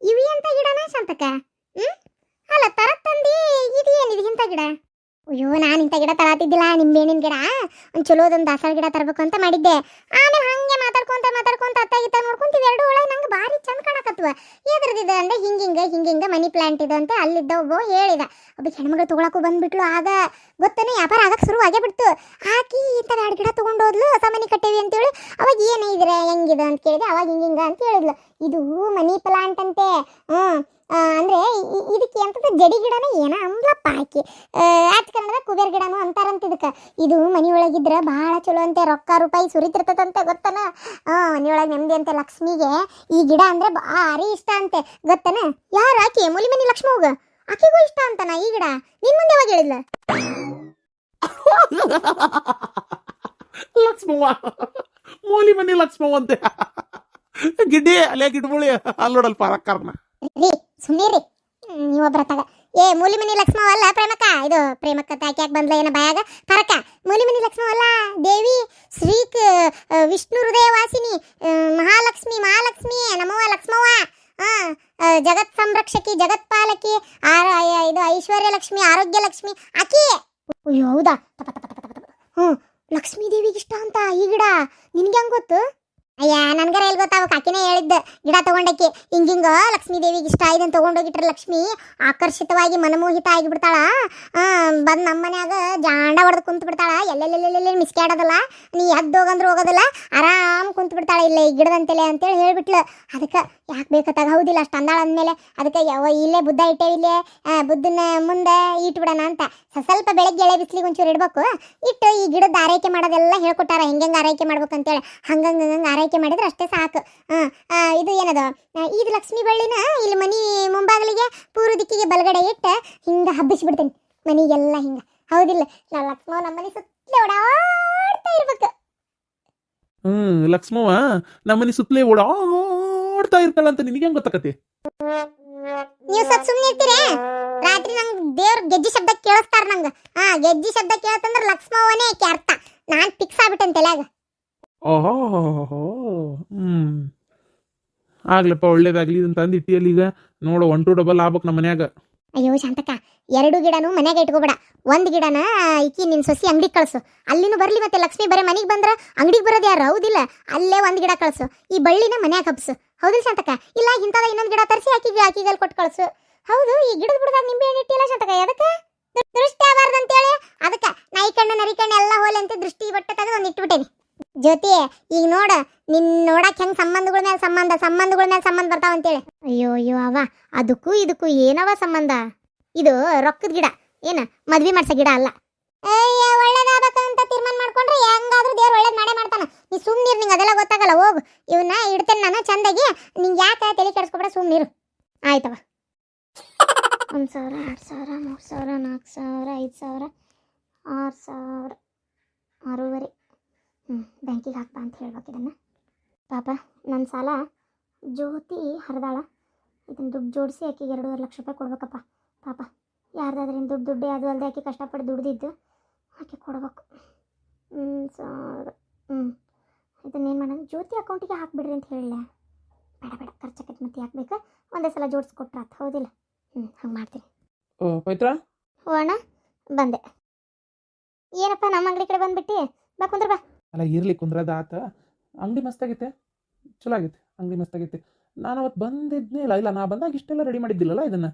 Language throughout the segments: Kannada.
ಇವಿ ಅಂತ ಗಿಡನ ಶಾಂತಕ ಹ್ಮ್? ಅಲ್ಲ ತರ ತಂದಿ ಇದು ಏನಿದೆ ಇಂಥ ಗಿಡ? ಅಯ್ಯೋ, ನಾನು ಇಂಥ ಗಿಡ ತರಾತಿದ್ದಿಲ್ಲ ನಿಂಬೆಹಣ್ಣಿನ ಗಿಡ? ಒಂದು ಚಲೋದೊಂದು ದಾಸವಾಳ ಗಿಡ ತರಬೇಕು ಅಂತ ಮಾಡಿದ್ದೆ. ಆಮೇಲೆ ಹಂಗೆ ಮಾತಾಡ್ಕೊಂತ ಮಾತಾಡ್ಕೊಂತ ಅತ್ತ ಗಿತ್ತ ನೋಡ್ಕೊಂತ ಎರಡು ಒಳಗೆ ನಂಗೆ ಭಾರಿ ಚಂದ ಕಾಣಕತ್ವ. ಎದ್ರದಿದೆ ಅಂದ್ರೆ ಹಿಂಗಿಂಗ ಹಿಂಗೆ ಮನಿ ಪ್ಲಾಂಟ್ ಇದೆ ಅಂತ ಅಲ್ಲಿದ್ದ ಒಬ್ಬ ಹೇಳಿದ. ಒಬ್ಬ ಹೆಣ್ಮಗಳು ತಗೊಳಕ್ಕೂ ಬಂದ್ಬಿಟ್ಲು ಆಗ. ಗೊತ್ತೇನೆ, ವ್ಯಾಪಾರ ಆಗಕ್ಕೆ ಶುರು ಆಗೇ ಬಿಡ್ತು ಆಕಿ ಇಂಥ ಎರಡು ಗಿಡ ತಗೊಂಡೋದ್ಲು, ಹೊಸ ಮನಿ ಕಟ್ಟೇವಿ ಅಂತೇಳಿ. ಅವಾಗ ಏನೇ ಇದ್ರೆ ಹೆಂಗಿದೆ ಅಂತ ಕೇಳಿದೆ. ಅವಾಗ ಹಿಂಗಿಂಗ ಅಂತ ಹೇಳಿದ್ಲು. ಇದು ಮನಿ ಪ್ಲಾಂಟ್ ಅಂತೆ. ಹ್ಞೂ ಅಂದ್ರೆ ಇದಕ್ಕೆ ಅಂತಂದ್ರೆ ಜಡಿ ಗಿಡನೇ ಏನೋ? ಅಂದ್ಲಪ್ಪ ಆಕಿ ಆತ್ ಕನ್ನಡ ಕುಬೇರ್ ಗಿಡನೂ ಅಂತಾರಂತ ಇದಕ್ಕೆ. ಇದು ಮನೆಯೊಳಗಿದ್ರೆ ಭಾಳ ಚಲೋ ಅಂತೆ ರೊಕ್ಕ ರೂಪಾಯಿ ಸುರಿತಿರ್ತದಂತೆ ಗೊತ್ತನ? ಹಾಂ ಮನೆಯೊಳಗೆ ನೆಮ್ಮದಿ ಅಂತೆ ಲಕ್ಷ್ಮಿಗೆ. ಈ ಗಿಡ ಅಂದ್ರೆ ಭಾರಿ ಇಷ್ಟ ಅಂತೆ ಗೊತ್ತನ? ಯಾರು ಆಕೆ? ಮೂಲಿ ಮನಿ ಲಕ್ಷ್ಮ ಹೋಗ ಆಕೆಗೂ ಇಷ್ಟ ಅಂತನ ಈ ಗಿಡ? ನಿನ್ ಮುಂದೆ ಯಾವಾಗ ಹೇಳಿದ್ಲ? ಲಕ್ಷ್ಮವ್ವ. ಮೂಲಿ ಮನಿ ಲಕ್ಷ್ಮವ್ವ ಅಂತೆ ಗಿಡ್ಡಿ ಅಲ್ಲೇ ಗಿಡ್ಬುಳಿ ಅಲ್ಲಿ ನೋಡಲ್ ಪರಕ್ಕರ್ನ ನೀವು ಸುಮ್ಮನೆ ರೀ ನೀವೊಬ್ರ ಏ ಮೂಲಿ ಮನಿ ಲಕ್ಷ್ಮವಲ್ಲ ಪ್ರೇಮಕ್ಕ? ಇದು ಪ್ರೇಮಕ್ಕ ತಾಕಿ ಯಾಕೆ ಬಂದ್ಲ ಏನ ಬಾಯಾಗ? ಪರಕ. ಮೂಲಿ ಮನಿ ಲಕ್ಷ್ಮವಲ್ಲ ದೇವಿ ಶ್ರೀ ವಿಷ್ಣು ಹೃದಯ ವಾಸಿನಿ ಮಹಾಲಕ್ಷ್ಮಿ ಮಹಾಲಕ್ಷ್ಮಿ ನಮವ ಲಕ್ಷ್ಮವ್ವ. ಜಗತ್ ಸಂರಕ್ಷಕಿ, ಜಗತ್ ಪಾಲಕಿ, ಆರ ಇದು ಐಶ್ವರ್ಯ ಲಕ್ಷ್ಮಿ, ಆರೋಗ್ಯ ಲಕ್ಷ್ಮಿ, ಆಕಿ. ಹೌದಾ. ಹ್ಞೂ ಲಕ್ಷ್ಮೀ ದೇವಿಗೆ ಇಷ್ಟ ಅಂತ ಈ ಗಿಡ. ನಿನ್ಗೆ ಹೆಂಗ್ ಗೊತ್ತು? ಅಯ್ಯ, ನನ್ಗರ ಎಲ್ಲಿ ಗೊತ್ತಾವ ಕಾಕಿನೇ ಹೇಳಿದ್ದ, ಗಿಡ ತಗೊಂಡಕ್ಕೆ. ಹಿಂಗಿಂಗ ಲಕ್ಷ್ಮೀ ದೇವಿಗೆ ಇಷ್ಟ ಆಯ್ತು ತಗೊಂಡೋಗಿಟ್ರ ಲಕ್ಷ್ಮಿ. ಆಕರ್ಷಿತವಾಗಿ ಮನಮೋಹಿತ ಆಗಿಬಿಡ್ತಾಳ. ಬಂದ್ ನಮ್ಮ ಮನ್ಯಾಗ ಜಾಂಡ ಹೊಡೆದು ಕುಂತ ಬಿಡ್ತಾಳ. ಎಲ್ಲೆಲ್ಲೆಲ್ಲೆಲ್ಲೆ ಮಿಸ್ಕ್ಯಾಡೋದಲ್ಲ. ನೀ ಎದ್ದು ಹೋಗಂದ್ರೆ ಹೋಗೋದಿಲ್ಲ. ಆರಾಮ್ ಕುಂತ ಬಿಡ್ತಾಳ ಇಲ್ಲ ಈ ಗಿಡದಂತೆಲೆ ಅಂತೇಳಿ ಹೇಳ್ಬಿಟ್ಲು. ಅದಕ್ಕೆ ಯಾಕೆ ಬೇಕತ್ತಾಗ ಹೌದಿಲ್ಲ, ಅಷ್ಟು ಅಂದಾಳ ಅಂದಮೇಲೆ ಅದಕ್ಕೆ ಯಾವ ಇಲ್ಲೇ ಬುದ್ಧ ಇಟ್ಟೆ, ಇಲ್ಲೇ ಬುದ್ಧನ ಮುಂದೆ ಇಟ್ಬಿಡೋಣ ಅಂತ. ಸ್ವಲ್ಪ ಬೆಳಗ್ಗೆ ಎಳೆ ಬಿಸಿಲಿಗೆ ಒಂಚೂರು ಇಡಬೇಕು. ಇಟ್ಟು ಈ ಗಿಡದ ಆರೈಕೆ ಮಾಡೋದೆಲ್ಲ ಹೇಳ್ಕೊಟ್ಟಾರ. ಹೆಂಗೆ ಆರೈಕೆ ಮಾಡ್ಬೇಕಂತೇಳಿ ಅಂತೇಳಿ. ಹಂಗಂಗೆ ಆರೈಕೆ ಮಾಡಿದ್ರೆ ಅಷ್ಟೇ ಸಾಕು. ಇದು ಏನದು? ಇದು ಲಕ್ಷ್ಮೀ ಬಳ್ಳಿನ ಇಲ್ಲಿ ಮನಿ ಮುಂಭಾಗಲಿಗೆ ಪೂರ್ವ ದಿಕ್ಕಿಗೆ ಬಲಗಡೆ ಇಟ್ಟು ಹಿಂಗೆ ಹಬ್ಬಿಸ್ಬಿಡ್ತೀನಿ. ಮನಿಗೆಲ್ಲ ಹಿಂಗೆ. ಹೌದಿಲ್ಲ ನಾ ಲಕ್ಷ್ಮೋ ನಮ್ಮ ಮನೆ ಸುತ್ತಲೇ ಓಡಾಡ್ತಾ ಇರ್ಬೇಕು. ಹ್ಮ್, ಲಕ್ಷ್ಮವ್ವ ನಮ್ಮನಿ ಸುತ್ತಲೇ ಓಡಾಡ್ತಾ ಇರ್ತಾಳಂತ ನಿನಗೆ ಹೆಂಗ್ ಗೊತ್ತಾಕತಿ? ನೀವು ಸ್ವಲ್ಪ ಸುಮ್ಮನೆ ಇರ್ತೀರಾ? ರಾತ್ರಿ ನಂಗೆ ದೇವ್ರ ಗೆಜ್ಜಿ ಶಬ್ದ ಕೇಳಿಸ್ತಾರ ನಂಗೆ. ಹಾ ಗೆಜ್ಜಿ ಶಬ್ದ ಕೇಳ್ತಂದ್ರೆ ಲಕ್ಷ್ಮವನೇ ಆಕೆ ಅರ್ಥ. ನಾನು ಫಿಕ್ಸ್ ಆಗ್ಬಿಟ್ಟೆ ತಲೆಯಾಗ. ಓಹೋ ಹ್ಮ್. ಆಗ್ಲಪ್ಪ ಒಳ್ಳೇದಾಗ್ಲಿ ಇದನ್ನ ಅಂದು ಇಟ್ಟಿಯಲ್ಲಿ ಈಗ. ನೋಡು ಒನ್ ಟು ಡಬಲ್ ಆಗ್ಬೇಕು ನಮ್ಮ ಮನ್ಯಾಗ. ಅಯ್ಯೋ ಶಾಂತಕ್ಕ ಎರಡು ಗಿಡನು ಮನೆಗೆ ಇಟ್ಕೋಬೇಡ. ಒಂದು ಗಿಡನ ಈಕಿ ನಿನ್ ಸೊಸಿ ಅಂಗಡಿ ಕಳ್ಸು. ಅಲ್ಲಿನೂ ಬರ್ಲಿ ಮತ್ತೆ ಲಕ್ಷ್ಮಿ ಬರೀ ಮನೆಗೆ ಬಂದ್ರ ಅಂಗಡಿಗೆ ಬರೋದು ಯಾರು? ಹೌದಿಲ್ಲ. ಅಲ್ಲೇ ಒಂದು ಗಿಡ ಕಳ್ಸು. ಈ ಬಳ್ಳಿನ ಮನ್ಯಾಗ ಹಬ್ಸು. ಹೌದಿಲ್ಲ ಶಾಂತಕ್ಕ? ಇಲ್ಲ, ಇಂಥದ ಇನ್ನೊಂದು ಗಿಡ ತರಿಸಿ ಆಕಿಗೆ ಆಕಿಗಲ್ಲಿ ಕೊಟ್ಟು ಕಳ್ಸು. ಹೌದು, ಈ ಗಿಡದ ಬುಡದಾಗ ನಿಂಬೆ ಹಣ್ಣು ಇಟ್ಟಿಲ್ಲ ಶಾಂತಕ ಅದಕ್ಕೆ ದೃಷ್ಟಿ ಆಗಬಾರ್ದು ಅಂತೇಳಿ. ಅದಕ್ಕೆ, ನಾಯಿ ಕಣ್ಣು, ನರಿ ಕಣ್ಣು ಎಲ್ಲ ಹೋಲಿ ಅಂತ ದೃಷ್ಟಿ ಬಟ್ಟೆ ತೆಗೆದು ಒಂದು ಇಟ್ಬಿಟ್ಟೇನಿ. ಜ್ಯೋತಿ, ಈಗ ನೋಡ, ನಿನ್ ನೋಡಕ್ ಹೆಂಗ್ ಸಂಬಂಧಗಳ ಮೇಲೆ ಸಂಬಂಧ, ಸಂಬಂಧಗಳ ಮೇಲೆ ಸಂಬಂಧ ಬರ್ತಾವ ಅಂತೇಳಿ. ಅಯ್ಯೋ ಅಯ್ಯೋ ಅವ ಅದಕ್ಕೂ ಇದಕ್ಕೂ ಏನವ ಸಂಬಂಧ? ಇದು ರೊಕ್ಕದ ಗಿಡ, ಏನ ಮದ್ವಿ ಮಾಡ್ಸೋ ಗಿಡ ಅಲ್ಲ. ಒಳ್ಳೇದಾಗಬೇಕಂತ ತೀರ್ಮಾನ ಮಾಡ್ಕೊಂಡ್ರೆ ಹೆಂಗಾದ್ರೂ ದೇವ್ರು ಒಳ್ಳೇದು ಮಾಡೇ ಮಾಡ್ತಾನ. ನೀ ಸುಮ್ಮನಿರು ನಿಂಗೆ ಅದೆಲ್ಲ ಗೊತ್ತಾಗಲ್ಲ, ಹೋಗು. ಇವನ್ನ ಇಡ್ತೇನೆ ನಾನು ಚಂದಾಗಿ. ನಿಂಗೆ ಯಾಕೆ ತಲೆ ಕೆಡಿಸ್ಕೊಬೇಡ ಸುಮ್ಮನಿರು ಆಯ್ತವ. ಒಂದು ಸಾವಿರ, ಎರಡು ಸಾವಿರ, ಮೂರು ಸಾವಿರ ನಾಲ್ಕು ಸಾವಿರ, ಐದು ಸಾವಿರ, ಆರು ಸಾವಿರ, ಆರೂವರೆ. ಹ್ಞೂ ಬ್ಯಾಂಕಿಗೆ ಹಾಕ್ಬಾ ಅಂತ ಹೇಳ್ಬೇಕು ಇದನ್ನು. ಪಾಪ ನನ್ನ ಸಾಲ ಜ್ಯೋತಿ ಹರಿದಾಳ. ಇದನ್ನು ದುಡ್ಡು ಜೋಡಿಸಿ ಆಕೆಗೆ ಎರಡೂವರೆ ಲಕ್ಷ ರೂಪಾಯಿ ಕೊಡ್ಬೇಕಪ್ಪ. ಪಾಪ ಯಾರ್ದಾದ್ರಿಂದ ದುಡ್ಡು ದುಡ್ಡೇ ಅದು ಅಲ್ಲದೆ ಆಕೆ ಕಷ್ಟಪಟ್ಟು ದುಡ್ದಿದ್ದು. ಆಕೆ ಕೊಡ್ಬೇಕು. ಹ್ಞೂ ಸಾವಿರ ಹ್ಞೂ ಇದನ್ನೇನು ಮಾಡೋಣ ಜ್ಯೋತಿ ಅಕೌಂಟಿಗೆ ಹಾಕಿಬಿಡ್ರಿ ಅಂತ ಹೇಳಲೇ ಬೇಡ ಬೇಡ. ಖರ್ಚಾಕೈತೆ ಮತ್ತೆ ಹಾಕ್ಬೇಕು. ಒಂದೇ ಸಲ ಜೋಡಿಸ್ಕೊಟ್ರೆ ಆತು. ಹೌದಿಲ್ಲ? ಹ್ಞೂ ಹಂಗೆ ಮಾಡ್ತೀನಿ. ಓ ಪವಿತ್ರ? ಅಣ್ಣ ಬಂದೆ. ಏನಪ್ಪ ನಮ್ಮ ಅಂಗಡಿ ಕಡೆ ಬಂದ್ಬಿಟ್ಟು? ಬಾ ಕುಂದ್ರ ಬಾ. ಅಲ್ಲ ಇರ್ಲಿ ಕುಂದ್ರದ ಆತ. ಅಂಗಡಿ ಮಸ್ತಾಗೈತೆ ಚಲೋ ಆಗಿತ್ತು ಅಂಗಡಿ ಮಸ್ತಾಗಿತ್ತು ನಾನು ಅವತ್ತು ಬಂದಿದ್ನೇ ಇಲ್ಲ. ಇಲ್ಲ ನಾ ಬಂದಾಗ ಇಷ್ಟೆಲ್ಲ ರೆಡಿ ಮಾಡಿದ್ದಿಲ್ಲಲ್ಲ ಇದನ್ನ.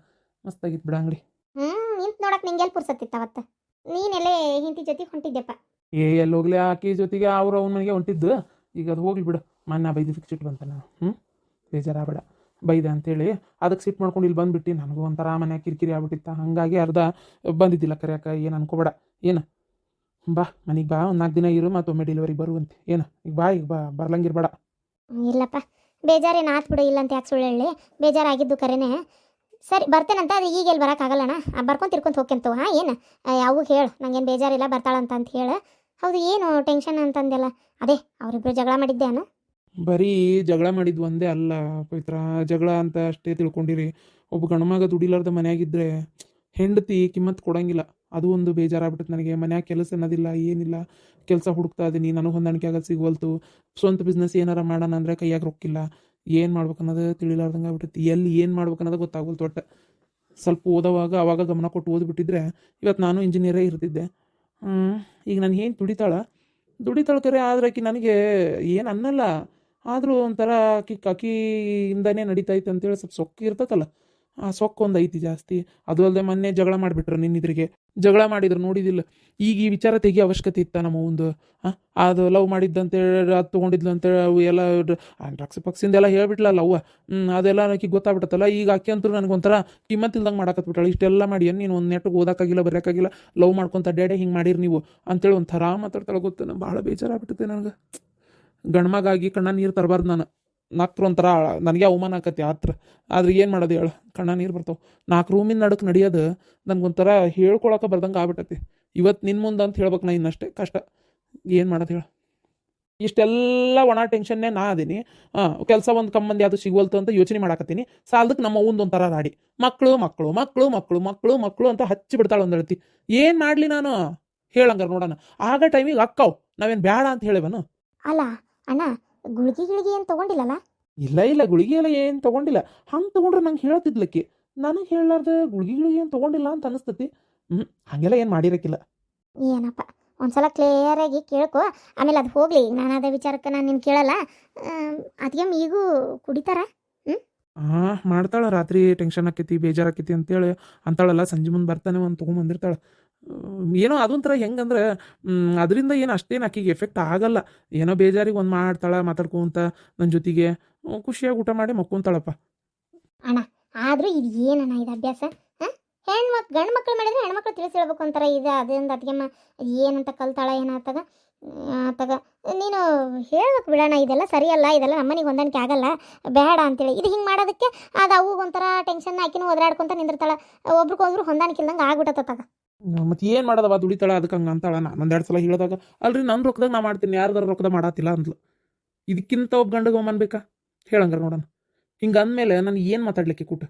ಮಸ್ತಾಗಿತ್ತು ಬಿಡ ಅಂಗಡಿ. ಹ್ಞೂ ನಿಂತು ನೋಡಕ್ಕೆ ನಿಂಗೆಲ್ಲಿ ಪುರ್ಸತ್ತಿತ್ತು ಅವತ್ತು ನೀನೆಲ್ಲೇ ಹಿಂತಿ ಜೊತೆ ಹೊಂಟಿದ್ದೆಪ್ಪ. ಏ ಎಲ್ಲಿ ಹೋಗ್ಲಿ? ಆಕಿ ಜೊತೆಗೆ ಅವ್ರು ಅವ್ನ ಮನೆಗೆ ಹೊಂಟಿದ್ದು. ಈಗ ಅದು ಹೋಗ್ಲಿ ಬಿಡು. ಮೊನ್ನೆ ಬೈದು ಫಿಕ್ಸ್ ಇಟ್ಟು ಬಂತ ನಾನು. ಹ್ಞೂ ಬೇಜಾರಾಗಬೇಡ. ಬೈದೆ ಅಂತೇಳಿ. ಅದಕ್ಕೆ ಸಿಟ್ಟು ಮಾಡ್ಕೊಂಡು ಇಲ್ಲಿ ಬಂದ್ಬಿಟ್ಟು. ನನಗೂ ಒಂಥರ ಮನೆ ಕಿರಿಕಿರಿ ಆಗ್ಬಿಟ್ಟಿತ್ತ. ಹಾಗಾಗಿ ಅರ್ಧ ಬಂದಿದ್ದಿಲ್ಲ ಕರೆಯಕ ಏನು ಅನ್ಕೋಬೇಡ. ಏನು? ಬಾ ಮನೆಗೆ ಬಾ. ಒಂದು ನಾಲ್ಕು ದಿನ ಇರು ಮತ್ತೊಮ್ಮೆ ಡೆಲಿವರಿ ಬರುವಂತೆ ಏನು? ಈಗ ಬಾ ಈಗ ಬಾ. ಬರ್ಲಂಗಿರ್ಬೇಡ ಇಲ್ಲಪ್ಪ. ಬೇಜಾರೇನು ಆತ್ ಬಿಡು. ಇಲ್ಲ ಅಂತ ಯಾಕೆ ಸುಳ್ಳು ಹೇಳಿ? ಬೇಜಾರಾಗಿದ್ದು ಕರೆನೇ. ಸರಿ, ಬರ್ತೇನಂತ, ಅದು ಈಗ ಎಲ್ಲಿ ಬರೋಕ್ಕಾಗಲ್ಲಣ್ಣ ಬರ್ಕೊಂಡು ತಿರ್ಕೊಂತ ಹೋಗ್ಯಂತವು ಹಾಂ, ಏನು? ಯಾವಾಗ ಹೇಳು, ನಂಗೇನು ಬೇಜಾರಿಲ್ಲ, ಬರ್ತಾಳಂತ ಅಂತ ಹೇಳು. ಹೌದು, ಏನು ಟೆನ್ಷನ್ ಅಂತಂದೆಲ್ಲ? ಅದೇ ಅವರಿಬ್ಬರು ಜಗಳ ಮಾಡಿದ್ದೆ ಅಣ್ಣ. ಬರೀ ಜಗಳ ಮಾಡಿದ್ದು ಒಂದೇ ಅಲ್ಲ, ಪವಿತ್ರ. ಜಗಳ ಅಂತ ಅಷ್ಟೇ ತಿಳ್ಕೊಂಡಿರಿ. ಒಬ್ಬ ಗಣಮಾಗ ದುಡಿಲಾರ್ದ ಮನೆಯಾಗಿದ್ದರೆ ಹೆಂಡತಿ ಕಿಮ್ಮತ್ ಕೊಡಂಗಿಲ್ಲ. ಅದು ಒಂದು ಬೇಜಾರಾಗ್ಬಿಟ್ಟೈತೆ ನನಗೆ. ಮನ್ಯಾಗ ಕೆಲಸ ಅನ್ನೋದಿಲ್ಲ, ಏನಿಲ್ಲ. ಕೆಲಸ ಹುಡುಕ್ತಾ ಇದೀನಿ, ನನಗೆ ಹೊಂದಾಣಿಕೆ ಆಗೋದು ಸಿಗುವಲ್ತು. ಸ್ವಂತ ಬಿಸ್ನೆಸ್ ಏನಾರ ಮಾಡೋಣ ಅಂದರೆ ಕೈಯಾಗ ರೊಕ್ಕಿಲ್ಲ. ಏನು ಮಾಡ್ಬೇಕು ಅನ್ನೋದು ತಿಳಿಲಾರ್ದಂಗೆ ಆಗ್ಬಿಟ್ಟೈತಿ ಎಲ್ಲಿ ಏನು ಮಾಡ್ಬೇಕು ಅನ್ನೋದು ಗೊತ್ತಾಗಲ್ತು ಒಟ್ಟು ಸ್ವಲ್ಪ ಓದೋವಾಗ ಅವಾಗ ಗಮನ ಕೊಟ್ಟು ಓದ್ಬಿಟ್ಟಿದ್ರೆ ಇವತ್ತು ನಾನು ಇಂಜಿನಿಯರೇ ಇರ್ತಿದ್ದೆ. ಈಗ ನಾನು ಏನು ದುಡಿತಾಳ. ದುಡಿತಾಳ ಕರೆ ಆದ್ರೆ ಆಕಿ ನನಗೆ ಏನು ಅನ್ನಲ್ಲ. ಆದರೂ ಒಂಥರ ಆಕಿ ನಡೀತಾ ನಡೀತೈತೆ ಅಂತೇಳಿ ಸ್ವಲ್ಪ ಸೊಕ್ಕಿ ಇರ್ತೈತಲ್ಲ. ಆ ಸೊಕ್ಕು ಒಂದು ಐತಿ ಜಾಸ್ತಿ. ಅದು ಅಲ್ಲದೆ ಮೊನ್ನೆ ಜಗಳ ಮಾಡಿಬಿಟ್ರು ನಿನ್ನಿದ್ರಿಗೆ. ಜಗಳ ಮಾಡಿದ್ರು, ನೋಡಿದಿಲ್ಲ. ಈಗ ಈ ವಿಚಾರ ತೆಗಿ ಅವಶ್ಯಕತೆ ಇತ್ತ ನಮ್ಮ ಒಂದು ಹಾಂ ಅದು ಲವ್ ಮಾಡಿದ್ದಂತೇಳಿ ಅದು ತೊಗೊಂಡಿದ್ಲು ಅಂತೇಳಿ ಅವು ಎಲ್ಲ ಡ್ರಗ್ಸ್ ಪಕ್ಸಿಂದ ಎಲ್ಲ ಹೇಳ್ಬಿಟ್ಲಲ್ಲ ಅವ್ವ. ಅದೆಲ್ಲ ಆಕಿ ಗೊತ್ತಾಗ್ಬಿಟ್ಟತ್ತಲ್ಲ. ಈಗ ಆಕೆ ಅಂತೂ ನನಗೆ ಒಂಥರ ಕಿಮ್ಮತ್ತಿಲ್ದಂಗೆ ಮಾಡಕತ್ಬಿಟ್ಟಾಳೆ. ಇಷ್ಟೆಲ್ಲ ಮಾಡಿ, ಏನು ನೀನು ಒಂದು ನೆಟ್ಟಿಗೆ ಓದಕ್ಕಾಗಿಲ್ಲ ಬರೆಯೋಕ್ಕಾಗಿಲ್ಲ ಲವ್ ಮಾಡ್ಕೊಂತ ಡ್ಯಾಡೆ ಹಿಂಗೆ ಮಾಡಿರಿ ನೀವು ಅಂತೇಳಿ ಒಂಥರ ಮಾತಾಡ್ತಾಳೆ ಗೊತ್ತು ಭಾಳ ಬೇಜಾರಾಗ್ಬಿಟ್ಟೈತೆ ನನಗೆ. ಗಂಡ್ಮಗಾಗಿ ಕಣ್ಣ ನೀರು ತರಬಾರ್ದು ನಾನು. ನಾಲ್ಕು ಒಂಥರ ನನಗೆ ಅವಮಾನ ಆಕತಿ ಆತ್ರ. ಆದ್ರೆ ಏನು ಮಾಡೋದು ಹೇಳು? ಕಣ್ಣ, ನೀರು ಬರ್ತಾವೆ. ನಾಲ್ಕು ರೂಮಿನ ನಡಕ್ಕೆ ನಡೆಯೋದು ನನಗೊಂಥರ ಹೇಳ್ಕೊಳಕ್ಕೆ ಬರ್ದಂಗೆ ಆಗ್ಬಿಟ್ಟತಿ. ಇವತ್ತು ನಿನ್ನ ಮುಂದೆ ಅಂತ ಹೇಳ್ಬೇಕು ನಾ ಇನ್ನಷ್ಟೇ. ಕಷ್ಟ. ಏನು ಮಾಡೋದು ಹೇಳು? ಇಷ್ಟೆಲ್ಲ ಒಣ ಟೆನ್ಷನ್ನೇ ನಾ ಅದೀನಿ. ಹಾಂ, ಕೆಲಸ ಒಂದು ಕಮ್ಮಂದಿ ಅದು ಸಿಗುವಲ್ತು ಅಂತ ಯೋಚನೆ ಮಾಡಾಕತ್ತೀನಿ. ಸಾಲದಕ್ಕೆ ನಮ್ಮ ಅವ್ವಂದು ಒಂಥರ ರಾಡಿ. ಮಕ್ಕಳು ಮಕ್ಕಳು ಮಕ್ಕಳು ಮಕ್ಕಳು ಮಕ್ಕಳು ಮಕ್ಕಳು ಅಂತ ಹಚ್ಚಿ ಬಿಡ್ತಾಳೆ ಒಂದು ಹೇಳ್ತಿ ಏನು ಮಾಡಲಿ ನಾನು? ಹೇಳಂಗಾರ ನೋಡೋಣ. ಆಗ ಟೈಮಿಗೆ ಅಕ್ಕವು. ನಾವೇನು ಬೇಡ ಅಂತ ಹೇಳಿವನು? ಅಲ್ಲ, ಅಣ್ಣ ಗುಳ್ಗಿ ಗಿಳಿಗೆ ಏನು ತಗೊಂಡಿಲ್ಲಲ್ಲ ಇಲ್ಲ ಇಲ್ಲ ಗುಳಿಗೆ ಎಲ್ಲ ಏನು ತಗೊಂಡಿಲ್ಲ. ಹಂಗೆ ತಗೊಂಡ್ರೆ ನಂಗೆ ಹೇಳ್ತಿದ್ಲಕ್ಕೆ. ನನಗೆ ಹೇಳಲಾರ್ದ ಗುಳಿಗೆ ಗಿಳಿಗೆ ಏನು ತಗೊಂಡಿಲ್ಲ ಅಂತ ಅನಿಸ್ತತಿ. ಹ್ಞೂ ಹಾಗೆಲ್ಲ ಏನು ಮಾಡಿರಕ್ಕಿಲ್ಲ ಏನಪ್ಪ ಒಂದ್ಸಲ ಕ್ಲಿಯರಾಗಿ ಕೇಳ್ಕೊ. ಆಮೇಲೆ ಅದು ಹೋಗ್ಲಿ ನಾನು ಅದೇ ವಿಚಾರಕ್ಕೆ ನಾನು ನಿನ್ನ ಕೇಳಲ್ಲ. ಅದಕ್ಕೆ ಈಗೂ ಕುಡಿತಾರ? ಹಾ ಮಾಡ್ತಾಳ ರಾತ್ರಿ ಟೆನ್ಷನ್ ಆಕೈತಿ ಬೇಜಾರಾಕೈತಿ ಅಂತೇಳಿ ಅಂತಾಳಲ್ಲ ಸಂಜೆ ಮುಂದೆ ಬರ್ತಾನೆ ಒಂದು ತೊಗೊಂಬಂದಿರ್ತಾಳೆ. ಏನೋ ಅದೊಂಥರ ಹೆಂಗಂದ್ರೆ ಅದರಿಂದ ಏನು ಅಷ್ಟೇನು ಆಕಿಗೆ ಎಫೆಕ್ಟ್ ಆಗಲ್ಲ. ಏನೋ ಬೇಜಾರಿಗೆ ಒಂದು ಮಾಡ್ತಾಳೆ, ಮಾತಾಡ್ಕೊಂತ ನನ್ನ ಜೊತೆಗೆ. ಖುಷಿಯಾಗಿ ಊಟ ಮಾಡಿ ಮಕ್ಕೊಂತಾಳಪ್ಪ. ಆದರೂ ಇದು ಏನಣ್ಣ ಇದು ಅಭ್ಯಾಸ? ಹೆಣ್ಮಕ್, ಗಂಡು ಮಕ್ಳು ಮಾಡಿದ್ರೆ ಹೆಣ್ಮಕ್ಳು ತಿಳಿಸಿ ಹೇಳ್ಬೇಕು ಅಂತಾರೆ ಇದು, ಅದರಿಂದ ಅದಕ್ಕೆಮ್ಮ ಏನಂತ ಕಲ್ತಾಳ ಏನಾಗ್ತದ ತಗ ನೀನು ಹೇಳ್ಬೇಕು ಬಿಡೋಣ ಇದೆಲ್ಲ ಸರಿಯಲ್ಲ, ಇದೆಲ್ಲ ನಮ್ಮನಿಗೆ ಹೊಂದಾಣಿಕೆ ಆಗಲ್ಲ, ಬೇಡ ಅಂತೇಳಿ. ಇದು ಹಿಂಗೆ ಮಾಡೋದಕ್ಕೆ ಅದು ಅವು ಒಂಥರ ಟೆನ್ಷನ್ ಹಾಕಿನೂ ಒದರಾಡ್ಕೊಂತ ನಿಂದಿರ್ತಾಳೆ. ಒಬ್ರಿಗೊಬ್ರು ಹೊಂದಾಣಿಕೆ ಇಲ್ದಂಗೆ ಆಗ್ಬಿಟ್ಟತ್ತಾಗ ಮತ್ತೆ ಏನು ಮಾಡೋದವ ದುಡಿತಾಳ ಅದಕ್ಕೆ ಹಂಗೆ ಅಂತಾಳ ನಾನು ಒಂದೆರಡು ಸಲ ಹೇಳಿದಾಗ, ಅಲ್ರಿ ನನ್ನ ರೊಕ್ಕದಾಗ ನಾ ಮಾಡ್ತೀನಿ, ಯಾರ್ದಾರ ರೊಕ್ಕದ ಮಾಡತ್ತಿಲ್ಲ ಅಂದ್ಲು. ಇದಕ್ಕಿಂತ ಒಬ್ಬ ಗಂಡಗೆ ಒಮ್ಮನ್ಬೇಕಾ ಹೇಳಂಗಾರ ನೋಡೋಣ. ಹಿಂಗೆ ಅಂದಮೇಲೆ ನಾನು ಏನು ಮಾತಾಡ್ಲಿಕ್ಕೆ ಕೂಟ?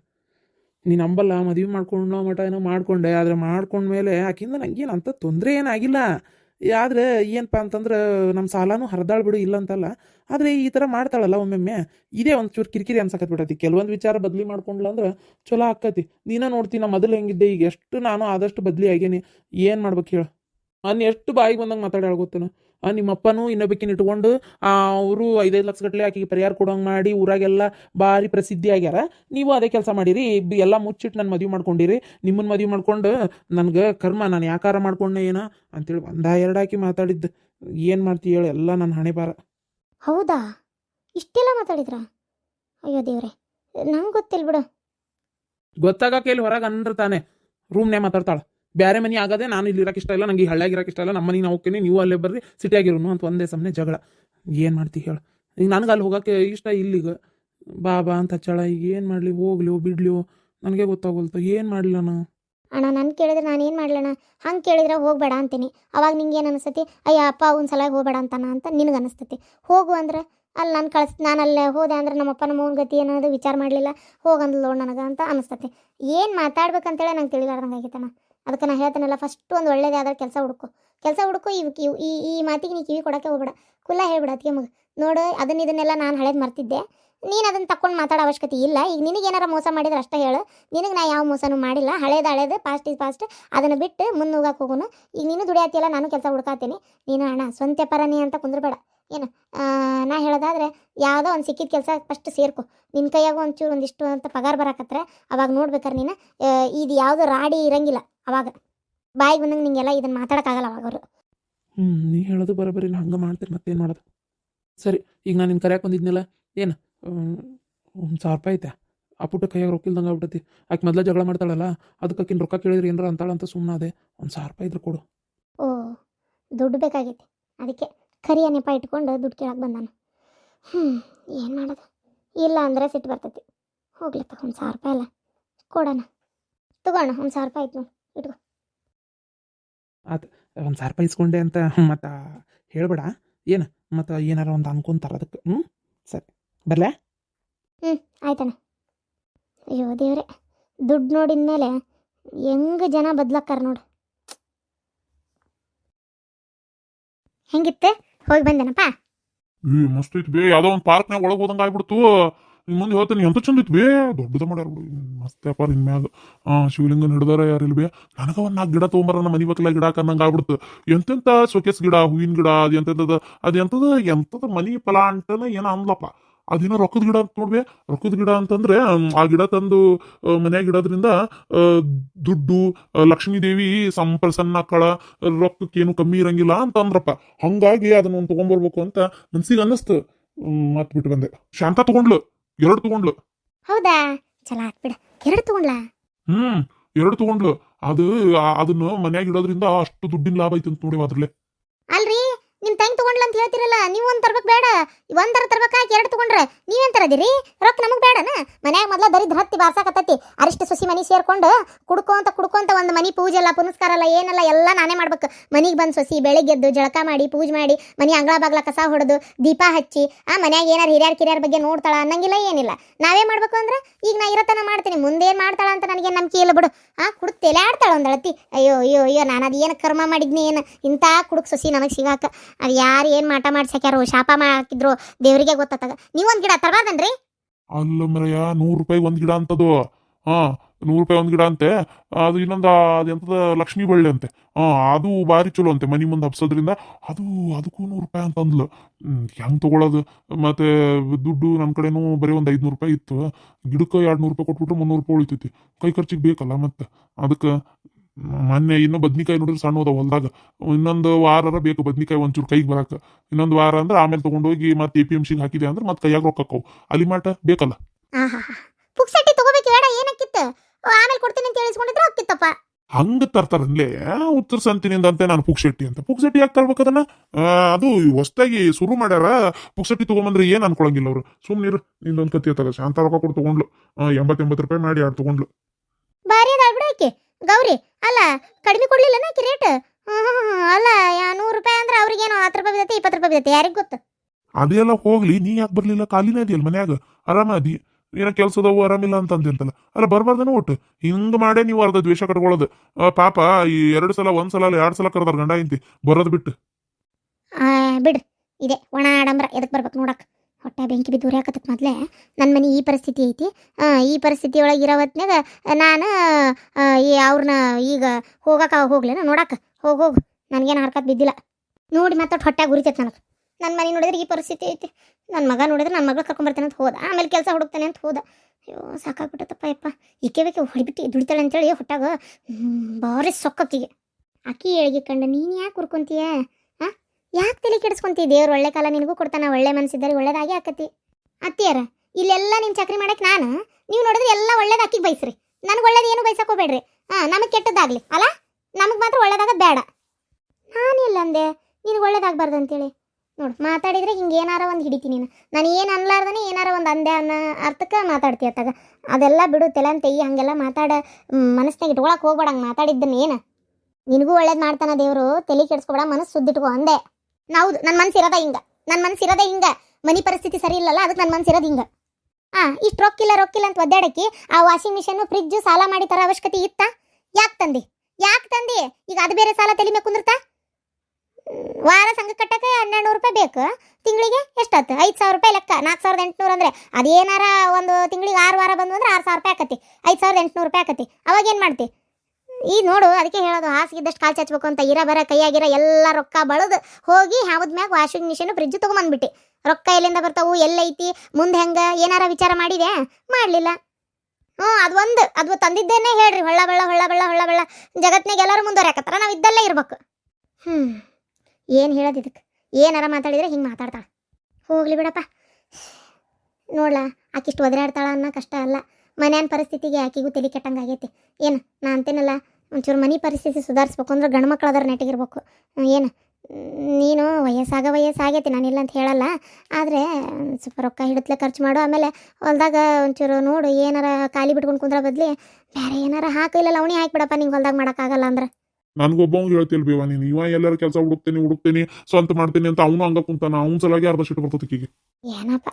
ನೀನು ನಂಬಲ್ಲ ಮದುವೆ ಮಾಡ್ಕೊಂಡು ಮಟ ಏನೋ ಮಾಡ್ಕೊಂಡೆ, ಆದರೆ ಮಾಡ್ಕೊಂಡ್ಮೇಲೆ ಆಕಿಂದ ನಂಗೇನು ಅಂತ ತೊಂದರೆ ಏನಾಗಿಲ್ಲ. ಆದರೆ ಏನಪ್ಪ ಅಂತಂದ್ರೆ ನಮ್ಮ ಸಾಲನೂ ಹರಿದಾಳ್ ಬಿಡು ಇಲ್ಲ ಅಂತಲ್ಲ ಆದ್ರೆ ಈ ಥರ ಮಾಡ್ತಾಳಲ್ಲ ಒಮ್ಮೊಮ್ಮೆ, ಇದೇ ಒಂದು ಚೂರು ಕಿರಿಕಿರಿ ಅನ್ಸಕತ್ ಬಿಡತಿ. ಕೆಲವೊಂದು ವಿಚಾರ ಬದಲಿ ಮಾಡ್ಕೊಂಡ್ಲ ಅಂದ್ರೆ ಚಲೋ ಆಕತಿ. ನೀನ ನೋಡ್ತೀನಿ ನಾ ಮೊದಲು ಹೆಂಗಿದ್ದೆ, ಈಗ ಎಷ್ಟು ನಾನು ಆದಷ್ಟು ಬದ್ಲಿ ಆಗೇನಿ, ಏನು ಮಾಡ್ಬೇಕು ಹೇಳು. ನಾನು ಎಷ್ಟು ಬಾಯಿಗೆ ಬಂದಂಗೆ ಮಾತಾಡಾಳ ಗೊತ್ತೇನು? ನಿಮ್ಮಪ್ಪನೂ ಇನ್ನೊಬ್ಬಕಿನ ಇಟ್ಕೊಂಡು ಅವರು ಐದೈದು ಲಕ್ಷ ಗಟ್ಟಲೆ ಆಕೆಗೆ ಪರಿಹಾರ ಕೊಡೋಂಗೆ ಮಾಡಿ ಊರಾಗೆಲ್ಲ ಭಾರಿ ಪ್ರಸಿದ್ಧಿ ಆಗ್ಯಾರ. ನೀವು ಅದೇ ಕೆಲಸ ಮಾಡಿರಿ ಎಲ್ಲ ಮುಚ್ಚಿಟ್ಟು ನನ್ನ ಮದುವೆ ಮಾಡ್ಕೊಂಡಿರಿ. ನಿಮ್ಮನ್ನು ಮದುವೆ ಮಾಡ್ಕೊಂಡು ನನಗೆ ಕರ್ಮ ನಾನು ಯಾಕಾರ ಮಾಡ್ಕೊಂಡೆ ಏನೋ? ಅಂತೇಳಿ ಒಂದ ಎರಡು ಹಾಕಿ ಮಾತಾಡಿದ್ದು. ಏನು ಮಾಡ್ತೀಯ ಹೇಳಿ ಎಲ್ಲ ನನ್ನ ಹಣೆ ಬಾರ ಹೌದಾ? ಇಷ್ಟೆಲ್ಲ ಮಾತಾಡಿದ್ರಾ? ಅಯ್ಯೋ ದೇವ್ರೆ ನಂಗೆ ಗೊತ್ತಿಲ್ಲ ಬಿಡು. ಗೊತ್ತಾಗಕ್ಕೆ ಇಲ್ಲಿ ಹೊರಗೆ ಅಂದ್ರೆ ತಾನೆ. ರೂಮ್ನೇ ಮಾತಾಡ್ತಾಳ. ಬೇರೆ ಮನೆ ಆಗದೆ ನಾನು ಇಲ್ಲಿ ಇರಕ್ಕೆ ಇಷ್ಟ ಇಲ್ಲ, ನಂಗೆ ಈ ಹಳ್ಳಿಯಾಗ ಇರಕ್ಕೆ ಇಷ್ಟ ಇಲ್ಲ ನಮ್ಮ ಮನೆ ನಾವು ಹೋಗ್ತೀನಿ, ನೀವು ಅಲ್ಲೇ ಬರ್ರಿ, ಸಿಟಿಯಾಗಿರೋನು ಅಂತ ಒಂದೇ ಸಮನೆ ಜಗಳ. ಏನು ಮಾಡ್ತಿ ಹೇಳು? ಈಗ ನನಗೆ ಅಲ್ಲಿ ಹೋಗೋಕ್ಕೆ ಇಷ್ಟ ಇಲ್ಲಿಗ. ಬಾ ಬಾ ಅಂತ ಚಳ, ಈಗ ಏನು ಮಾಡಲಿ? ಹೋಗ್ಲಿ ಬಿಡ್ಲಿ ನನಗೆ ಗೊತ್ತಾಗೋಲ್ತು. ಏನು ಮಾಡಲಿ ನಾನು? ಅಣ್ಣ, ನಾನು ಕೇಳಿದ್ರೆ ನಾನು ಏನು ಮಾಡಲಣ್ಣ ಹಂಗೆ ಕೇಳಿದ್ರೆ ಹೋಗಬೇಡ ಅಂತೀನಿ. ಅವಾಗ ನಿಂಗೆ ಏನು ಅನಿಸ್ತತಿ ಅಯ್ಯ, ಅಪ್ಪ ಒಂದು ಸಲ ಹೋಗ್ಬೇಡ ಅಂತಾನ ಅಂತ ನಿನಗೆ ಅನಿಸ್ತತಿ ಹೋಗು ಅಂದ್ರೆ ಅಲ್ಲಿ ನಾನು ಕಳಿಸ್, ನಾನು ಅಲ್ಲೇ ಹೋದೆ ಅಂದ್ರೆ ನಮ್ಮಪ್ಪ ನಮ್ಮ ಅವ್ನ ಗತಿ ಏನನ್ನೋದು ವಿಚಾರ ಮಾಡಲಿಲ್ಲ? ಹೋಗಂದ್ಲೋ ನನಗೆ ಅಂತ ಅನಿಸ್ತತಿ ಏನು ಮಾತಾಡ್ಬೇಕಂತೇಳಿ ನಂಗೆ ತಿಳಿಲಾರ್ದಂಗೆ ಆಗೈತಣ್ಣ. ಅದಕ್ಕೆ ನಾನು ಹೇಳ್ತೇನಲ್ಲ ಫಸ್ಟ್ ಒಂದು ಒಳ್ಳೇದೇ ಕೆಲಸ ಹುಡುಕು. ಕೆಲಸ ಹುಡುಕು ಇವು ಈ ಈ ಮಾತಿಗೆ ನೀ ಕಿವಿ ಕೊಡೋಕ್ಕೆ ಹೋಗ್ಬೇಡ. ಕುಲ್ಲ ಹೇಳ್ಬಿಡ ಅದಕ್ಕೆ ಮಗ. ನೋಡು ಅದನ್ನ ಇದನ್ನೆಲ್ಲ ನಾನು ಹಳೇದು ಮರ್ತಿದ್ದೆ. ನೀನು ಅದನ್ನು ತಕೊಂಡು ಮಾತಾಡೋ ಅವಶ್ಯಕತೆ ಇಲ್ಲ. ಈಗ ನಿನಗೆ ಏನಾರ ಮೋಸ ಮಾಡಿದ್ರೆ ಅಷ್ಟೇ ಹೇಳು. ನಿನಗೆ ನಾ ಯಾವ ಮೋಸನೂ ಮಾಡಿಲ್ಲ. ಹಳೇದು ಹಳೇದು ಪಾಸ್ಟ್ ಇಸ್ ಪಾಸ್ಟ್ ಅದನ್ನು ಬಿಟ್ಟು ಮುಂದೆ ಹೋಗಕ್ಕೆ ಹೋಗೋನು. ಈಗ ನೀನು ದುಡಿಯಾತಿಯಲ್ಲ, ನಾನು ಕೆಲಸ ಹುಡ್ಕಾತೀನಿ. ನೀನು ಅಣ್ಣ, ಸ್ವಂತ ಪರನೇ ಅಂತ ಕುಂದ್ರಬೇಡ. ಏನು? ನಾ ಹೇಳೋದಾದ್ರೆ ಯಾವುದೋ ಒಂದು ಸಿಕ್ಕಿದ ಕೆಲಸ ಫಸ್ಟ್ ಸೇರ್ಕೊ. ನಿನ್ನ ಕೈಯಾಗ ಒಂಚೂರು ಒಂದಿಷ್ಟು ಅಂತ ಪಗಾರ ಬರಕತ್ರೆ, ಅವಾಗ ನೋಡ್ಬೇಕಾರೆ ನೀನು ಇದು ಯಾವುದೋ ರಾಡಿ ಇರಂಗಿಲ್ಲ. ಅವಾಗ ಬಾಯಿಗೆ ಬಂದಂಗೆ ನಿಂಗೆಲ್ಲ ಇದನ್ನು ಮಾತಾಡೋಕ್ಕಾಗಲ್ಲ ಅವಾಗ ಅವರು ಹ್ಞೂ ನೀ ಹೇಳೋದು ಬರೋಬ್ಬರಿ ಇಲ್ಲ ಹಂಗೆ ಮಾಡ್ತೀನಿ ಮತ್ತೇನು ಮಾಡೋದು? ಸರಿ ಈಗ ನಾನು ನಿನ್ನ ಕರೆಯಕ್ಕೆ ಬಂದಿದ್ನಲ್ಲ ಏನು? ಒಂದು ಸಾವಿರ ರೂಪಾಯಿ ಐತೆ. ಆ ಪುಟ್ಟ ಕೈಯಾಗ ರೊಕ್ಕ ಇಲ್ದಂಗೆ ಆಗ್ಬಿಟ್ಟೈತಿ ಆಕೆ ಮೊದಲ ಜಗಳ ಮಾಡ್ತಾಳಲ್ಲ ಅದಕ್ಕೆ ಆಕಿನ ರೊಕ್ಕ ಕೇಳಿದ್ರೆ ಏನಾರ ಅಂತಾಳಂತ ಸುಮ್ಮನೆ ಅದೇ ಒಂದು ಸಾವಿರ ರೂಪಾಯಿ ಇದ್ರೆ ಕೊಡು. ಓ ದುಡ್ಡು ಬೇಕಾಗೈತಿ. ಅದಕ್ಕೆ ಕರಿಯ ನೆಪ ಇಟ್ಕೊಂಡು ದುಡ್ಡು ಕೇಳಕ್ಕೆ ಬಂದಾನು. ಹ್ಞೂ ಏನು ಮಾಡೋದು? ಇಲ್ಲ ಅಂದರೆ ಸಿಟ್ಟು ಬರ್ತೈತಿ. ಹೋಗ್ಲಕ್ಕ ಒಂದು ಸಾವಿರ ರೂಪಾಯಿ ಅಲ್ಲ. ಕೊಡೋಣ. ತಗೋಣ ಒಂದು ಸಾವಿರ ರೂಪಾಯಿ ಆಯ್ತು ನೋಡು ಒಂದು ಸಾವಿರ ರೂಪಾಯಿ ಇಸ್ಕೊಂಡೆ ಅಂತ ಮತ್ತು ಹೇಳ್ಬೇಡ. ಏನು? ಮತ್ತು ಏನಾರ ಒಂದು ಅನ್ಕೊಂತಾರ ಅದಕ್ಕೆ ಹ್ಞೂ ಸರಿ. ಬರಲೇ? ಆಯ್ತಣ್ಣ. ಅಯ್ಯೋ ದೇವ್ರೆ. ದುಡ್ಡು ನೋಡಿದ ಮೇಲೆ ಹೆಂಗೆ ಜನ ಬದ್ಲಾಕ್ಕಾರ ನೋಡು. ಹೆಂಗಿತ್ತು? ಹೋಗಿ ಬಂದೇನಪ್ಪ? ಏ ಮಸ್ತ್ ಐತಿ ಬೇ. ಯಾವ್ದೋ ಒಂದು ಪಾರ್ಕ್ನಾಗ ಒಳಗೆ ಹೋದಂಗೆ ಆಗ್ಬಿಡ್ತು. ಇನ್ ಮುಂದೆ ಹೇಳ್ತೀನಿ, ಎಂತ ಚಂದ ಇತ್ತು ಬೇ? ದೊಡ್ಡದ ಮಾಡ್ಯಾರ ಮಸ್ತ್ ವ್ಯಾಪಾರ ಇನ್ಮ್ಯಾಗ ಆ ಶಿವಲಿಂಗ ಹಿಡ್ದಾರ ಯಾರಿಲ್ಲ ಬೇ? ನನಗ ಒಂದ್ ನಾಲ್ಕು ಗಿಡ ತೊಗೊಂಬರ ಮನಿ ಬಕ್ಲ ಗಿಡ ಕನ್ನಂಗ ಆಗ್ಬಿಡ್ತು. ಎಂತೆಂತ ಶೋಕೇಸ್ ಗಿಡ, ಹೂವಿನ ಗಿಡ, ಅದು ಎಂತದ ಅದು ಎಂತದ ಎಂತದ ಮನಿ ಪ್ಲಾಂಟನ ಏನ ಅಂದ್ಲಪ್ಪ ಅದೇನೋ ರೊಕ್ಕದ ಗಿಡ ಅಂತ ನೋಡ್ಬೇ ರೊಕ್ಕದ ಗಿಡ ಅಂತಂದ್ರೆ ಆ ಗಿಡ ತಂದು ಮನ್ಯಾಗ ಇಡೋದ್ರಿಂದ ದುಡ್ಡು ಲಕ್ಷ್ಮೀ ದೇವಿ ಸಂಪ್ರಸನ್ನ ಕಳ ರೊಕ್ಕಕ್ಕೇನು ಕಮ್ಮಿ ಇರಂಗಿಲ್ಲ ಅಂತ ಅಂದ್ರಪ್ಪ ಹಂಗಾಗಿ ಅದನ್ನ ಒಂದು ತಗೊಂಡ್ಬರ್ಬೇಕು ಅಂತ ಮನ್ಸಿಗೆ ಅನ್ನಿಸ್ತು. ಮತ್ ಬಿಟ್ಟು ಬಂದೆ. ಶಾಂತ ತಗೊಂಡ್ಲು. ಎರಡು ತಗೊಂಡ್ಲು. ಹೌದಾ? ಚಲ ಹಾಕ್ಬಿಡ ಎರಡು ತಗೊಂಡ್ಲಾ? ಹ್ಮ್ ಎರಡು ತಗೊಂಡ್ಲು. ಅದು ಅದನ್ನ ಮನ್ಯಾಗ ಇಡೋದ್ರಿಂದ ಅಷ್ಟು ದುಡ್ಡಿನ ಲಾಭ ಐತಿ ಅಂತ ನೋಡಿ ಅದ್ರಲ್ಲೇ ಅಲ್ರಿ ನಿಮ್ ತಂಗ್ ತಗೊಂಡ್ಲ ಅಂತ ಹೇಳ್ತಿರಲ್ಲ, ನೀವು ಒಂದ್ ತರ್ಬೇಕು ಬೇಡ. ಒಂದರ ತರ್ಬೇಕಾ? ಎರಡು ತಗೊಂಡ್ರೆ ನೀವೇನ್ ತರದಿರಿ? ರೊಕ್ಕ ನಮಗ್ ಬೇಡನ? ಮನ್ಯಾಗ ಮೊದ್ಲ ದರಿದ್ರ ಹತ್ತಿ ಬಾರ್ಸಾಕತ್ತೈತಿ. ಅರಿಷ್ಟು ಸುಸಿ ಮನಿ ಸೇರ್ಕೊಂಡು ಕುಡ್ಕೊಂತ ಕುಡ್ಕೊಂತ ಒಂದ್ ಮನಿ ಪೂಜೆ ಎಲ್ಲ ಪುನಸ್ಕಾರ ಎಲ್ಲ ಏನಲ್ಲ ಎಲ್ಲ ನಾನೇ ಮಾಡ್ಬೇಕು. ಮನಿಗ್ ಬಂದ್ ಸೊಸಿ ಬೆಳಿಗ್ಗೆದ್ದು ಜಳಕ ಮಾಡಿ, ಪೂಜೆ ಮಾಡಿ, ಮನಿ ಅಂಗಳ ಬಾಗ್ಲ ಕಸ ಹೊಡೆದು ದೀಪ ಹಚ್ಚಿ, ಆ ಮನ್ಯಾಗ ಏನಾರ ಹಿರಿಯರ್ ಕಿರಿಯರ್ ಬಗ್ಗೆ ನೋಡ್ತಾಳ ಅನ್ನಂಗಿಲ್ಲ ಏನಿಲ್ಲ. ನಾವೇ ಮಾಡ್ಬೇಕು ಅಂದ್ರೆ ಈಗ ನಾ ಇರತನ ಮಾಡ್ತೀನಿ. ಮುಂದೆ ಮಾಡ್ತಾಳ ಅಂತ ನನಗೆ ನಂಬಿಕೆ ಇಲ್ಲ ಬಿಡು. ಆ ತಲೆ ಆಡ್ತಾಳ ಒಂದಳತಿ ಅಯ್ಯೋ ಅಯ್ಯೋ ಅಯ್ಯೋ, ನಾನು ಅದು ಏನು ಕರ್ಮ ಮಾಡಿದ್ನಿ ಏನು? ಇಂಥ ಕುಡುಕ್ ಸೊಸಿ ನನಗೆ ಸಿಗಾಕ. ಅದು ಯಾರು ಏನು ಮಾಟ ಮಾಡ್ಸಾಕ್ಯಾರೋ ಶಾಪ ಹಾಕಿದ್ರು ದೇವರಿಗೆ ಗೊತ್ತಾಗ ನೀವೊಂದು ಗಿಡ ತರಬಾರ್ದನ್ರಿ? ಅಲ್ಲ ಮರಯ್ಯ, ನೂರು ರೂಪಾಯಿ ಒಂದು ಗಿಡ ಅಂತದು. ಹಾ ನೂರು ರೂಪಾಯಿ ಒಂದು ಗಿಡ ಅಂತೆ, ಅದು ಇನ್ನೊಂದು ಅದೆಂತದ ಲಕ್ಷ್ಮೀ ಬಳ್ಳಿ ಅಂತೆ. ಹಾ ಅದು ಭಾರಿ ಚಲೋ ಅಂತೆ ಮನಿ ಮುಂದೆ ಹಬ್ಸೋದ್ರಿಂದ. ಅದು, ಅದಕ್ಕೂ ನೂರು ರೂಪಾಯಿ ಅಂತ ಅಂದ್ಲು. ಹೆಂಗೆ ತೊಗೊಳೋದು? ಮತ್ತೆ ದುಡ್ಡು ನಮ್ಮ ಕಡೆನೂ ಬರೀ ಒಂದು ಐದ್ನೂರು ರೂಪಾಯಿ ಇತ್ತು. ಗಿಡಕ್ಕೆ ಎರಡು ನೂರು ರೂಪಾಯಿ ಕೊಟ್ಬಿಟ್ರೆ ಮುನ್ನೂರು ರೂಪಾಯಿ ಉಳಿತೈತಿ. ಕೈ ಖರ್ಚಿಗೆ ಬೇಕಲ್ಲ ಮತ್ತೆ. ಅದಕ್ಕೆ ಮೊನ್ನೆ ಇನ್ನೂ ಬದ್ನಿಕಾಯಿ ನೋಡಿದ್ರೆ ಸಣ್ಣ ಹೋದ ಹೊಲ್ದಾಗ. ಇನ್ನೊಂದು ವಾರರ ಬೇಕು ಬದ್ನಿಕಾಯಿ ಒಂಚೂರು ಕೈಗೆ ಬರಕ್ಕೆ. ಇನ್ನೊಂದು ವಾರ ಅಂದ್ರೆ ಆಮೇಲೆ ತಗೊಂಡೋಗಿ ಮತ್ತೆ ಎ ಪಿ ಎಂ ಸಿಗೆ ಹಾಕಿದೆ ಅಂದ್ರೆ ಮತ್ತೆ ಕೈಯಾಗ ರೊಕ್ಕಕ್ಕವು ಅಲ್ಲಿ ಮಾಟ ಬೇಕಲ್ಲ? ಪುಕ್ಸಟ್ಟಿ ತಗೋಬೇಕು ಬೇಡ ಏನಕ್ಕಿತ್ತು? ಆಮೇಲೆ ಕೊಡ್ತೀನಿ ಅಂತ ಹೇಳಿಸ್ಕೊಂಡಿದ್ರೆ ಹೋಗ್ತಿತ್ತಪ್ಪ. ಹಂಗ ತರ್ತಾರನ್ಲೇ ಉತ್ತರ ಸಂತಿನಿಂದ ಅಂತೆ ನಾನು ಪುಕ್ಸೆಟ್ಟಿ ಅಂತ. ಪುಕ್ಸೆಟ್ಟಿ ಯಾಕೆ ತರ್ಬೇಕು ಅದನ್ನ? ಆ, ಅದು ಹೊಸದಾಗಿ ಶುರು ಮಾಡ್ಯಾರ. ಪುಕ್ಸೆಟ್ಟಿ ತಗೊಂಬಂದ್ರೆ ಏನ್ ಅನ್ಕೊಳಂಗಿಲ್ಲ ಅವ್ರು. ಸುಮ್ನಿರು ನಿಂದೊಂದ್ ಕತ್ತಿ ತಗ ಶಾಂತ ರೊಕ್ಕ ಕೊಟ್ಟು ತಗೊಂಡ್ಲು. ಎಂಬತ್ ಎಂಬತ್ತು ರೂಪಾಯಿ ಮಾಡಿ ಆಡ್ ತಗೊಂಡ್ಲು. ಭಾರಿ ಅದಾಳ್ ಬಿಡು ಆಕೆ. ಗೌರಿ ಅಲ್ಲ ಕಡಿಮೆ ಕೊಡ್ಲಿಲ್ಲ ಆಕೆ ರೇಟ್? ಅಲ್ಲ ಯಾ- ನೂರು ರೂಪಾಯಿ ಅಂದ್ರೆ ಅವ್ರಿಗೇನು ಹತ್ತು ರೂಪಾಯಿ ಬಿದ್ದೈತೆ ಇಪ್ಪತ್ತು ರೂಪಾಯಿ ಬಿದ್ದೈತೆ ಯಾರಿಗೆ ಗೊತ್ತು? ಅದೆಲ್ಲ ಹೋಗ್ಲಿ. ನೀ ಯಾಕೆ ಬರ್ಲಿಲ್ಲ? ಖಾಲಿನೇ ಇದೆಯಲ್ಲ ಮನ್ಯಾಗ. ಆರಾಮದಿ. ಏನೋ ಕೆಲ್ಸದವು ಆರಾಮಿಲ್ಲ ಅಂತ ಅಂದಿರ್ತಲ್ಲ ಅಲ್ಲ, ಬರ್ಬಾರ್ದೇನೋ ಒಟ್ಟು. ಹಿಂಗ್ ಮಾಡೇ ನೀವು ಅರ್ಧ ದ್ವೇಷ ಕಟ್ಕೊಳ್ಳೋದು. ಪಾಪ ಈ ಎರಡು ಸಲ, ಒಂದ್ ಸಲ, ಅಲ್ಲ, ಎರಡ್ ಸಲ ಕರೆದಾರ ಗಂಡ ಇಂತಿ ಬರೋದು ಬಿಟ್ಟು. ಬಿಡು. ಇದೆ, ಒಣ ಆಡಂಬರ. ಎದಕ್ಕೆ ಬರ್ಬೇಕು ನೋಡಕ್ಕೆ ಹೊಟ್ಟೆ ಬೆಂಕಿ ಬಿದ್ದು ಉರಿಯಾಕತ್ತೈತೆ ಮೊದಲೇ. ನನ್ನ ಮನೆ ಈ ಪರಿಸ್ಥಿತಿ ಐತಿ. ಈ ಪರಿಸ್ಥಿತಿ ಒಳಗೆ ಇರೋ ಹೊತ್ನ್ಯಾಗ ನಾನು ಈ ಅವ್ರನ್ನ ಈಗ ಹೋಗಕ್ಕೆ ಹೋಗ್ಲೇನ? ನೋಡಕ್ಕೆ ಹೋಗಿ, ಹೋಗು. ನನಗೇನು ಹರ್ಕತ್ ಬಿದ್ದಿಲ್ಲ. ನೋಡಿ ಮತ್ತೆ ಹೊಟ್ಟೆ ಗುರಿತೈತೆ ನನಗೆ. ನನ್ನ ಮನೆ ನೋಡಿದ್ರೆ ಈ ಪರಿಸ್ಥಿತಿ ಐತೆ. ನನ್ನ ಮಗ ನೋಡಿದ್ರೆ ನನ್ನ ಮಗಳು ಕರ್ಕೊಂಬರ್ತಾನೆ ಅಂತ ಹೋದ. ಆಮೇಲೆ ಕೆಲಸ ಹುಡುಕ್ತಾನೆ ಅಂತ ಹೋದ. ಅಯ್ಯೋ ಸಾಕಾಗ್ಬಿಟ್ಟತಪ್ಪ ಯಪ್ಪ. ಈಕೆ ಬೇಕೆ ಹೊಡಿಬಿಟ್ಟು ದುಡಿತಾಳೆ ಅಂತೇಳಿ ಹೊಟ್ಟಾಗ ಭಾರಿ ಸೊಕ್ಕಕ್ಕಿಗೆ ಅಕ್ಕಿ ಏಳಿಗೆ ಕಂಡ, ನೀನು ಯಾಕೆ ಹುರ್ಕೊಂತೀಯ? ಯಾಕೆ ತಲೆ ಕೆಡಿಸ್ಕೊಂತೀಯ? ದೇವ್ರು ಒಳ್ಳೆ ಕಾಲ ನಿನಗೂ ಕೊಡ್ತಾನೆ ಒಳ್ಳೆ ಮನಸ್ಸಿದ್ದಾರೆ ಒಳ್ಳೇದಾಗಿ ಆಕತಿ. ಅತ್ತಿಯರ, ಇಲ್ಲೆಲ್ಲ ನಿಮ್ಮ ಚಕ್ರಿ ಮಾಡಕ್ಕೆ ನಾನು? ನೀವು ನೋಡಿದ್ರೆ ಎಲ್ಲ ಒಳ್ಳೇದು ಅಕ್ಕಿಗೆ ಬಯಸ್ರಿ ನನಗೆ ಒಳ್ಳೇದು ಏನು ಬಯಸಕೋಬೇಡ್ರಿ ಹಾಂ ನಮಗೆ ಕೆಟ್ಟದ್ದಾಗಲಿ ಅಲ್ಲ ನಮಗೆ ಮಾತ್ರ ಒಳ್ಳೇದಾಗ ಬೇಡ. ನಾನಿಲ್ಲ ಅಂದೆ. ನಿನಗೆ ಒಳ್ಳೇದಾಗಬಾರ್ದು ಅಂತೇಳಿ. ನೋಡು, ಮಾತಾಡಿದ್ರೆ ಹಿಂಗೆ ಏನಾರ ಒಂದು ಹಿಡಿತೀನಿ ನೀನು. ನಾನು ಏನು ಅನ್ಲಾರ್ದನೆ ಏನಾರ ಒಂದು ಅಂದೆ ಅನ್ನೋ ಅರ್ಥಕ್ಕೆ ಮಾತಾಡ್ತೀಯ ತಗ ಅದೆಲ್ಲ ಬಿಡು ತಲೆ ತೆಗಿ, ಹಾಗೆಲ್ಲ ಮಾತಾಡ ಮನಸ್ಸಿನಾಗ ಇಟ್ಕೊಳಕ್ಕೆ ಹೋಗ್ಬೇಡ, ಹಂಗೆ ಮಾತಾಡಿದ್ದನ್ನ ಏನು? ನಿನಗೂ ಒಳ್ಳೇದು ಮಾಡ್ತಾನ ದೇವರು, ತಲೆ ಕೆಡಿಸ್ಕೊಬೇಡ, ಮನಸ್ಸು ಸುದ್ದಿಟ್ಕೋ ಅಂದೆ. ಹೌದು ನನ್ನ ಮನಸ್ಸು ಇರೋದ ಹಿಂಗೆ ನನ್ನ ಮನಸ್ಸು ಇರೋದೇ ಹಿಂಗೆ, ಮನೆ ಪರಿಸ್ಥಿತಿ ಸರಿ ಇಲ್ಲಲ್ಲ ಅದಕ್ಕೆ ನನ್ನ ಮನಸ್ಸು ಇರೋದು ಹಿಂಗೆ. ಆ, ಇಷ್ಟು ರೊಕ್ಕಿಲ್ಲ ರೊಕ್ಕಿಲ್ಲ ಅಂತ ಒದ್ದಾಡಕ್ಕೆ ಆ ವಾಷಿಂಗ್ ಮಿಷನ್ ಫ್ರಿಜ್ಜು, ಸಾಲ ಮಾಡಿ ತರ ಅವಶ್ಯಕತೆ ಇತ್ತ? ಯಾಕೆ ತಂದಿ? ಯಾಕೆ ತಂದಿ? ಈಗ ಅದು ಬೇರೆ ಸಾಲ ತಲೆ ಮೇಲೆ ವಾರ ಸಂಘ ಕಟ್ಟಕ್ಕೆ ಹನ್ನೆರಡು ನೂರು ರೂಪಾಯಿ ಬೇಕು. ತಿಂಗಳಿಗೆ ಎಷ್ಟಾಯ್ತು ಐದು ಸಾವಿರ ರೂಪಾಯಿ ಲೆಕ್ಕ. ನಾಲ್ಕು ಸಾವಿರದ ಎಂಟುನೂರು ಅಂದ್ರೆ ಅದೇನಾರ ಒಂದು ತಿಂಗಳಿಗೆ ಆರು ವಾರ ಬಂದು ಅಂದ್ರೆ ಆರು ಸಾವಿರ ರೂಪಾಯಿ ಆಕತಿ. ಐದು ಸಾವಿರದ ಎಂಟುನೂರು ರೂಪಾಯಿ ಆಕತಿ. ಅವಾಗ ಏನು ಮಾಡ್ತಿ? ಈ ನೋಡು, ಅದಕ್ಕೆ ಹೇಳೋದು ಹಾಸಿಗಿದ್ದಷ್ಟು ಕಾಲು ಚಾಚ್ಬೇಕು ಅಂತ ಇರ ಬರ, ಕೈಯಾಗಿರ ಎಲ್ಲ ರೊಕ್ಕ ಬಳದು. ಹೋಗಿ ಹಾವದ ಮ್ಯಾಗ ವಾಷಿಂಗ್ ಮಿಷನ್ ಫ್ರಿಜ್ ತೊಗೊಂಬಂದ್ಬಿಟ್ಟು. ರೊಕ್ಕ ಎಲ್ಲಿಂದ ಬರ್ತಾವು, ಎಲ್ಲೈತಿ, ಮುಂದೆ ಹೆಂಗೆ, ಏನಾರ ವಿಚಾರ ಮಾಡಿದೆ ಮಾಡಲಿಲ್ಲ. ಹ್ಞೂ, ಅದು ಒಂದು. ಅದು ತಂದಿದ್ದೇನೆ ಹೇಳ್ರಿ, ಹೊಳ್ಳ ಬೆಳ್ಳ ಹೊಳ್ಳ ಬೆಳ್ಳ ಹೊಳ್ಳ ಬೆಳ್ಳ. ಜಗತ್ನಾಗ ಎಲ್ಲರೂ ಮುಂದುವರ್ಯಾಕತ್ತಾರ, ನಾವು ಇದ್ದಲ್ಲೇ ಇರ್ಬೇಕು. ಹ್ಞೂ ಏನು ಹೇಳೋದು ಇದಕ್ಕೆ ಏನಾರ ಮಾತಾಡಿದ್ರೆ ಹಿಂಗೆ ಮಾತಾಡ್ತಾಳೆ. ಹೋಗ್ಲಿ ಬಿಡಪ್ಪ. ನೋಡ್ಲ, ಆಕಿಷ್ಟು ಒದರಾಡ್ತಾಳ ಅನ್ನೋ ಕಷ್ಟ ಅಲ್ಲ. ಮನೆಯನ್ ಪರಿಸ್ಥಿತಿಗೆ ಆಕಿಗೂ ತಲೆ ಕೆಟ್ಟಂಗಾಗೈತಿ ಏನು ನಾ ಅಂತೇನಲ್ಲ, ಒಂಚೂರು ಮನೆ ಪರಿಸ್ಥಿತಿ ಸುಧಾರಿಸ್ಬೇಕು ಅಂದ್ರೆ ಗಂಡು ಮಕ್ಳು ಅದರ ನೆಟ್ಟಿಗಿರ್ಬೇಕು. ಏನು, ನೀನು ವಯಸ್ಸಾಗ ವಯಸ್ಸಾಗೈತಿ ನಾನಿಲ್ಲ ಅಂತ ಹೇಳಲ್ಲ. ಆದರೆ, ಸ್ವಲ್ಪ ರೊಕ್ಕ ಹಿಡತ್ಲೆ ಖರ್ಚು ಮಾಡು. ಆಮೇಲೆ ಹೊಲ್ದಾಗ ಒಂಚೂರು ನೋಡು, ಏನಾರ ಖಾಲಿ ಬಿಟ್ಕೊಂಡು ಕುಂದ್ರ ಬದ್ಲಿ ಬೇರೆ ಏನಾರ ಹಾಕಿಲ್ಲ ಇಲ್ಲ ಲವಣಿ ಹಾಕ್ಬಿಡಪ್ಪ, ನಿಂಗೆ ಹೊಲ್ದಾಗ ಮಾಡೋಕ್ಕಾಗಲ್ಲ ಅಂದ್ರೆ. ನನ್ಗೊಬ್ಬವ್ ಹೇಳ್ತಿಲ್ ಬೇವ ನೀನು, ಇವ ಎಲ್ಲರ ಕೆಲಸ ಹುಡುಕ್ತೇನೆ ಹುಡುಕ್ತೇನೆ, ಸ್ವಂತ ಮಾಡ್ತೀನಿ ಅಂತ ಅವನು ಹಂಗ ಕುಂತಾನ, ಅವ್ನ ಸಲಾಗಿ ಅರ್ಧ ಸಿಟ್ಟು ಬರ್ತೈತಿ ಈಕಿಗೆ. ಏನಪ್ಪ?